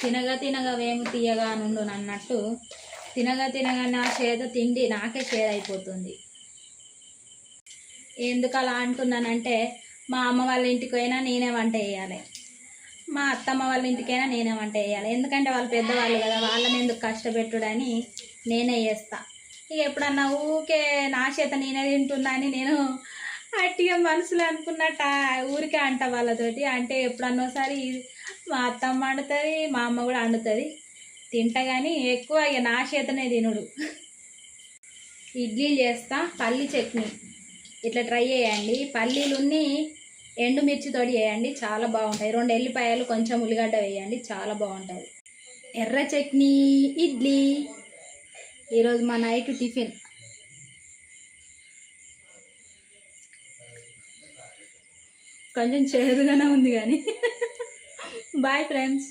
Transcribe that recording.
తినగా తినగా వేము తీయగా నుండు అన్నట్టు తినగా తినగా నా చేత తిండి నాకే షేర్ అయిపోతుంది ఎందుకు అలా అంటున్నానంటే మా అమ్మ వాళ్ళ ఇంటికి అయినా నేనే వంట వేయాలి మా అత్తమ్మ వాళ్ళ ఇంటికైనా నేనే వంట వేయాలి ఎందుకంటే వాళ్ళు పెద్దవాళ్ళు కదా వాళ్ళని ఎందుకు కష్టపెట్టుడని నేనే చేస్తా. ఇక ఎప్పుడన్నా ఊకే నా చేత నేనే తింటున్నా అని నేను అట్టిగా మనసులో అనుకున్నట్ట ఊరికే అంట వాళ్ళతోటి. అంటే ఎప్పుడన్నోసారి మా అత్తమ్మ వండుతుంది మా అమ్మ కూడా వండుతుంది. తింటా కానీ ఎక్కువ ఇక నా చేతనే తినుడు. ఇడ్లీలు చేస్తా పల్లి చట్నీ. ఇట్లా ట్రై చేయండి. పల్లీలున్ని ఎండుమిర్చి తొడి వేయండి చాలా బాగుంటాయి. రెండు ఎల్లిపాయలు కొంచెం ఉల్లిగడ్డ వేయండి చాలా బాగుంటుంది ఎర్ర చట్నీ ఇడ్లీ. ఈరోజు మా నైట్ టిఫిన్. కొంచెం చేదుగానే ఉంది కానీ. Bye friends